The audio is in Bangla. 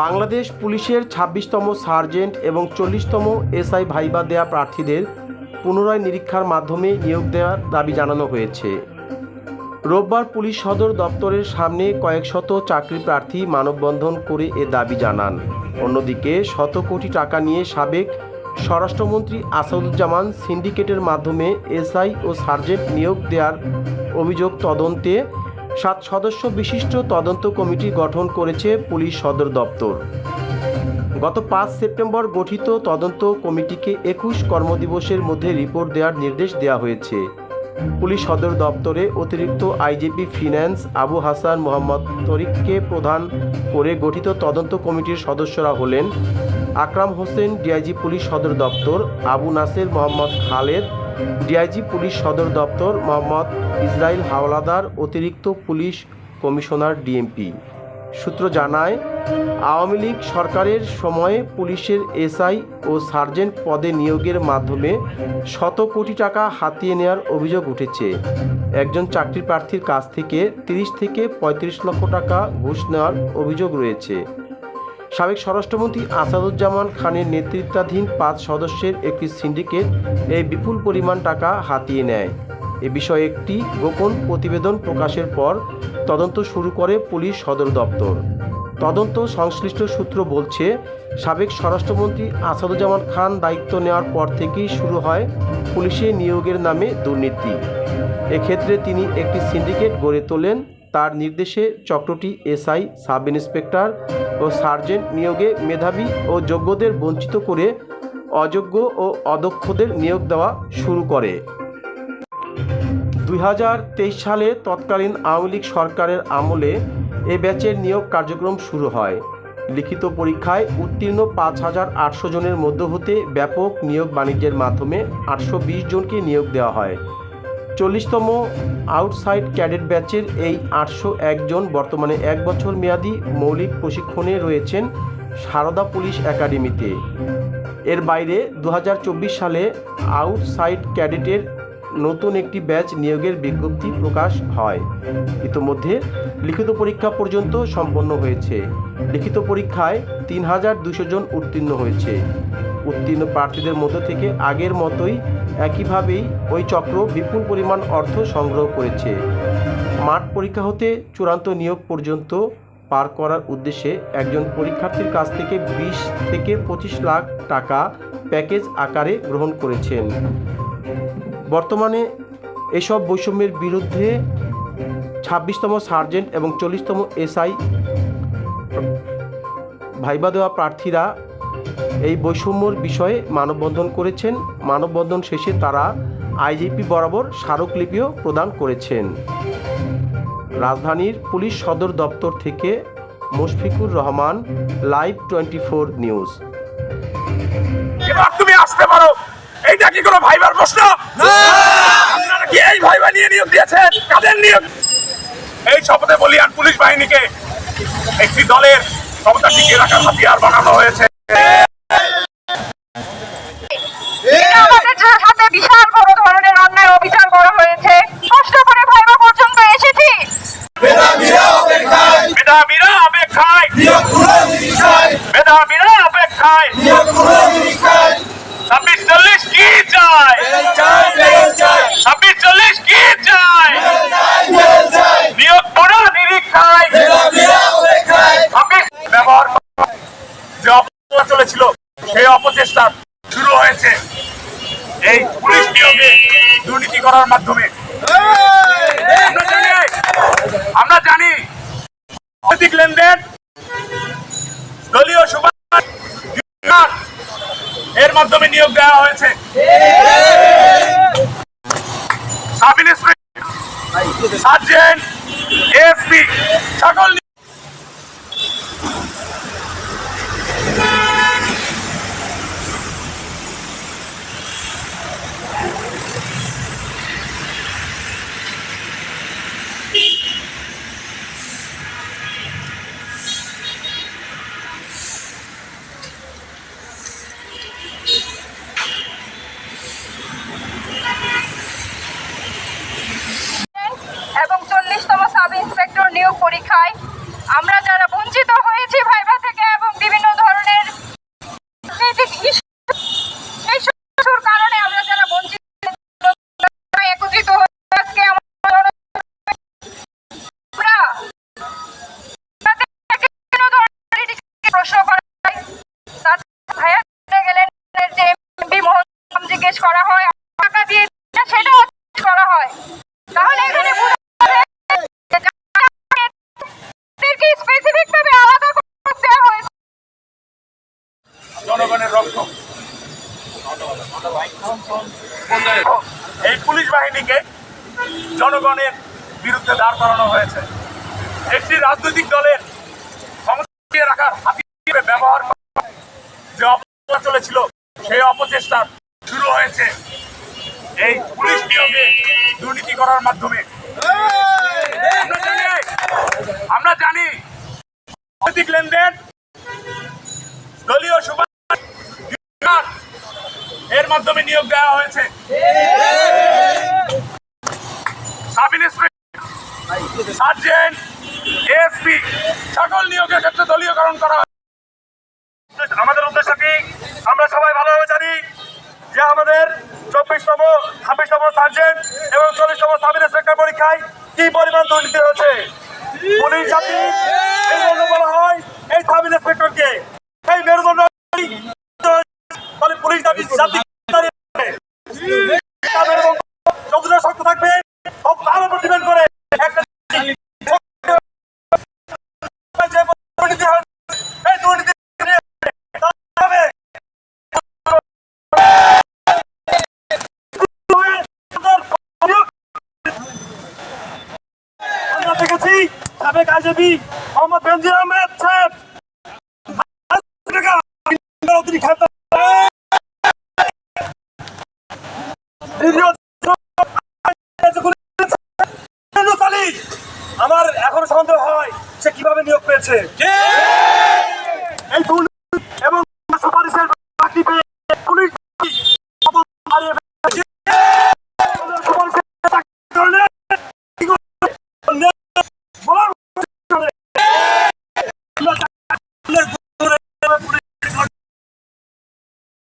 বাংলাদেশ পুলিশের ছাব্বিশতম সার্জেন্ট এবং চল্লিশতম এসআই ভাইবা দেয়া প্রার্থীদের পুনরায় নিরীক্ষার মাধ্যমে নিয়োগ দেওয়ার দাবি জানানো হয়েছে। রোববার পুলিশ সদর দপ্তরের সামনে কয়েক শত চাকরি প্রার্থী মানববন্ধন করে এ দাবি জানান। অন্যদিকে শত কোটি টাকা নিয়ে সাবেক স্বরাষ্ট্রমন্ত্রী আসাদুজ্জামান সিন্ডিকেটের মাধ্যমে এসআই ও সার্জেন্ট নিয়োগ দেওয়ার অভিযোগ তদন্তে সাত সদস্য বিশিষ্ট তদন্ত কমিটি গঠন করেছে পুলিশ সদর দপ্তর। গত পাঁচ সেপ্টেম্বর গঠিত তদন্ত কমিটিকে একুশ কর্মদিবসের মধ্যে রিপোর্ট দেওয়ার নির্দেশ দেওয়া হয়েছে। পুলিশ সদর দপ্তরে অতিরিক্ত আইজিপি ফিন্যান্স আবু হাসান মোহাম্মদ তরিককে প্রধান করে গঠিত তদন্ত কমিটির সদস্যরা হলেন আকরাম হোসেন, ডিআইজি পুলিশ সদর দপ্তর, আবু নাসের মোহাম্মদ খালেদ ডিআইজি, পুলিশ সদর দপ্তর, মোহাম্মদ ইসরাইল হাওলাদার, অতিরিক্ত পুলিশ কমিশনার, ডিএমপি। সূত্র জানায়, আওয়ামী লীগ সরকারের সময়ে পুলিশের এসআই ও সার্জেন্ট পদে নিয়োগের মাধ্যমে শত কোটি টাকা হাতিয়ে নেওয়ার অভিযোগ উঠেছে। একজন চাকরি প্রার্থীর কাছ থেকে তিরিশ থেকে পঁয়ত্রিশ লক্ষ টাকা ঘুষ নেওয়ার অভিযোগ রয়েছে। সাবেক স্বরাষ্ট্রমন্ত্রী আসাদুজ্জামান খানের নেতৃত্বাধীন পাঁচ সদস্যের একটি সিন্ডিকেট এই বিপুল পরিমাণ টাকা হাতিয়ে নেয়। এ বিষয়ে একটি গোপন প্রতিবেদন প্রকাশের পর তদন্ত শুরু করে পুলিশ সদর দপ্তর। তদন্ত সংশ্লিষ্ট সূত্র বলছে, সাবেক স্বরাষ্ট্রমন্ত্রী আসাদুজ্জামান খান দায়িত্ব নেওয়ার পর থেকেই শুরু হয় পুলিশে নিয়োগের নামে দুর্নীতি। এক্ষেত্রে তিনি একটি সিন্ডিকেট গড়ে তোলেন তার নির্দেশে চক্রটি এসআই, সাব ইন্সপেক্টর ও সার্জেন্ট নিয়োগে মেধাবী ও যোগ্যদের বঞ্চিত করে অযোগ্য ও অদক্ষদের নিয়োগ দেওয়া শুরু করে। দুই হাজার তেইশ সালে তৎকালীন আওয়ামী লীগ সরকারের আমলে এ ব্যাচের নিয়োগ কার্যক্রম শুরু হয়। লিখিত পরীক্ষায় উত্তীর্ণ পাঁচ হাজার আটশো জনের মধ্য হতে ব্যাপক নিয়োগ বাণিজ্যের মাধ্যমে আটশো বিশ জনকে নিয়োগ দেওয়া হয়। চল্লিশতম আউটসাইড ক্যাডেট ব্যাচের এই আটশো একজন বর্তমানে এক বছর মেয়াদি মৌলিক প্রশিক্ষণে রয়েছেন সারদা পুলিশ একাডেমিতে। এর বাইরে দু হাজার চব্বিশ সালে আউটসাইড ক্যাডেটের নতুন একটি ব্যাচ নিয়োগের বিজ্ঞপ্তি প্রকাশ হয়। ইতোমধ্যে লিখিত পরীক্ষা পর্যন্ত সম্পন্ন হয়েছে। লিখিত পরীক্ষায় তিন হাজার দুশো জন উত্তীর্ণ হয়েছে। উত্তীর্ণ প্রার্থীদের মধ্য থেকে আগের মতোই একইভাবেই ওই চক্র বিপুল পরিমাণ অর্থ সংগ্রহ করেছে। মাঠ পরীক্ষা হতে চূড়ান্ত নিয়োগ পর্যন্ত পার করার উদ্দেশ্যে একজন পরীক্ষার্থীর কাছ থেকে বিশ থেকে পঁচিশ লাখ টাকা প্যাকেজ আকারে গ্রহণ করেছেন। বর্তমানে এসব বৈষম্যের বিরুদ্ধে ছাব্বিশতম সার্জেন্ট এবং চল্লিশতম এসআই ভাইবা দেওয়া প্রার্থীরা এই বৈষম্যর বিষয়ে মানববন্ধন করেছেন। মানববন্ধন শেষে তারা আইজিপি বরাবর স্মারকলিপিও প্রদান করেছেন। রাজধানীর পুলিশ সদর দপ্তর থেকে Mushfiqur Rahman, live twenty four news. তুমি আসতে পারো। এইটা কি কোনো ভাইবার প্রশ্ন? আপনারা কি এই ভাইবা নিয়ে নিয়োগ দিয়েছেন? কাদের নিয়োগ? এই শপথে বলিয়ান পুলিশ বাহিনীকে একটি দলের ক্ষমতা টিকিয়ে রাখার হাতিয়ার বানানো হয়েছে। বিশাল বড় ধরনের অন্যায় অবিচার করা হয়েছে। কষ্ট করে ভাইবা পর্যন্ত এসেছি। মেধাবীরা অপেক্ষায়। মেধাবীরা অপেক্ষায়। ছাব্বিশ চল্লিশ কি চায় ছাব্বিশ চল্লিশ কি চায় নিয়োগ পুরো নিরীক্ষায় ছাব্বিশ ব্যবহার করা যে চলেছিল সেই অপচেষ্টা শুরু হয়েছে। এই পুলিশ নিয়োগে দুর্নীতি করার মাধ্যমে। আমরা জানি অধিক লেনদেন, দলীয় সুবাস এর মাধ্যমে নিয়োগ দেওয়া হয়েছে। সাব ইন্সপেক্টর, সার্জেন্ট এসপি সকল এবং এই পুলিশ বাহিনীকে জনগণের বিরুদ্ধে দাঁড় করানো হয়েছে। একটি রাজনৈতিক দলের ক্ষমতা রাখার হাতিয়ার ব্যবহার যে অপচেষ্টা চলেছিল, সেই অপচেষ্টা শুরু হয়েছে। এই পুলিশ নিয়োগে দুর্নীতি করার মাধ্যমে আমরা জানি আমরা জানি রাজনৈতিক লেনদেন দলীয় সুপার এর মাধ্যমে নিয়োগ দেওয়া হয়েছে। সাব সার্জেন্ট এসপি সকল নিয়োগের ক্ষেত্রে দলীয়করণ করা আমাদের উদ্দেশ্য কি? আমরা সবাই ভালোভাবে জানি যে আমাদের চব্বিশতম, ছাব্বিশতম সার্জেন্ট এবং চল্লিশতম সাব ইন্সপেক্টর পরীক্ষায় কি পরিমাণ দুর্নীতি হয়েছে। পুলিশ সাবেক আইজিপি মোহাম্মদ বেনজির আহমেদ সাহেব। আমার এখন সন্দেহ হয়, সে কীভাবে নিয়োগ পেয়েছে? এবং সুপারিশের বাকি পেয়ে